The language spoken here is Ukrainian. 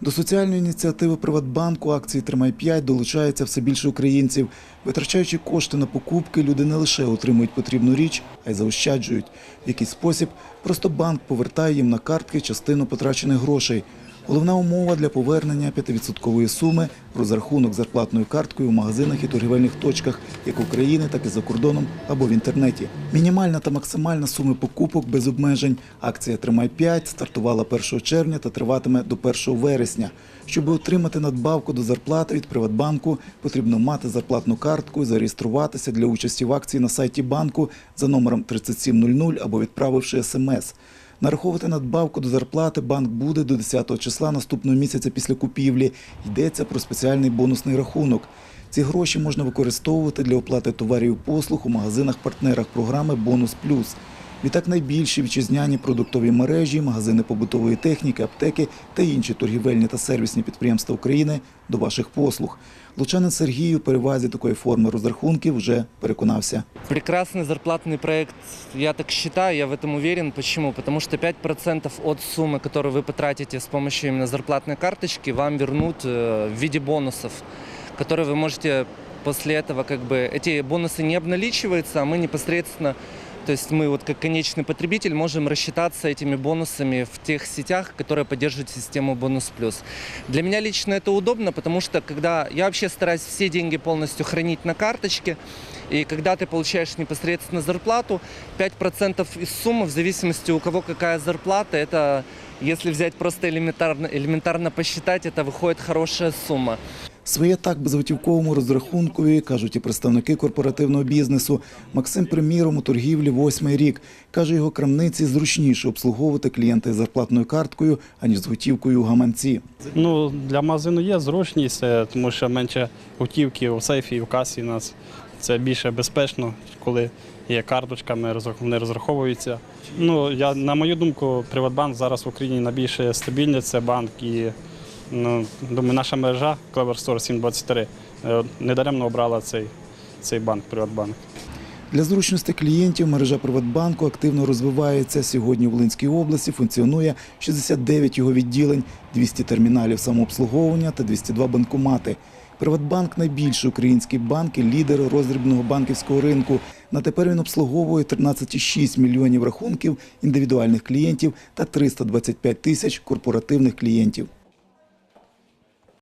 До соціальної ініціативи Приватбанку акції Тримай 5 долучається все більше українців. Витрачаючи кошти на покупки, люди не лише отримують потрібну річ, а й заощаджують. В якийсь спосіб просто банк повертає їм на картки частину потрачених грошей. Головна умова для повернення 5% суми розрахунок зарплатною карткою у магазинах і торгівельних точках як України, так і за кордоном або в інтернеті. Мінімальна та максимальна суми покупок без обмежень. Акція Тримай 5 стартувала 1 червня та триватиме до 1 вересня. Щоб отримати надбавку до зарплати від Приватбанку, потрібно мати зарплатну картку і зареєструватися для участі в акції на сайті банку за номером 3700 або відправивши смс. Нараховувати надбавку до зарплати банк буде до 10 числа наступного місяця після купівлі. Йдеться про спеціальний бонусний рахунок. Ці гроші можна використовувати для оплати товарів і послуг у магазинах-партнерах програми Бонус Плюс. Відтак найбільші вітчизняні продуктові мережі, магазини побутової техніки, аптеки та інші торгівельні та сервісні підприємства України до ваших послуг. Лучанин Сергій у перевазі такої форми розрахунків вже переконався. Прекрасный зарплатный проект, я так считаю, я в этом уверен. Почему? Потому что 5% от суммы, которую вы потратите с помощью именно зарплатной карточки, вам вернут э, в виде бонусов, которые вы можете после этого, как бы, эти бонусы не обналичиваются, а мы непосредственно, то есть мы вот как конечный потребитель можем рассчитаться этими бонусами в тех сетях, которые поддерживают систему Бонус Плюс. Для меня лично это удобно, потому что когда я вообще стараюсь все деньги полностью хранить на карточке, и когда ты получаешь непосредственно зарплату, 5% из суммы, в зависимости у кого какая зарплата, это, если взять просто элементарно, элементарно посчитать, это выходит хорошая сумма. Своє так безготівковому розрахункові, кажуть і представники корпоративного бізнесу. Максим, приміром, у торгівлі восьмий рік. Каже, його крамниці зручніше обслуговувати клієнта із зарплатною карткою, аніж з готівкою у гаманці. Ну, для магазину є зручність, е, тому що менше готівки у сейфі в касі у нас. Це більше безпечно, коли є карточками, розрах- вони розраховуються. Ну, я, на мою думку, Приватбанк зараз в Україні найбільш стабільний це банк. І ну, думаю, наша мережа Clever Store 723 е, недаремно обрала цей, цей банк, Приватбанк. Для зручності клієнтів мережа Приватбанку активно розвивається. Сьогодні в Волинській області функціонує 69 його відділень, 200 терміналів самообслуговування та 202 банкомати. Приватбанк найбільший український банк і лідер роздрібного банківського ринку. На тепер він обслуговує 13,6 мільйонів рахунків індивідуальних клієнтів та 325 тисяч корпоративних клієнтів.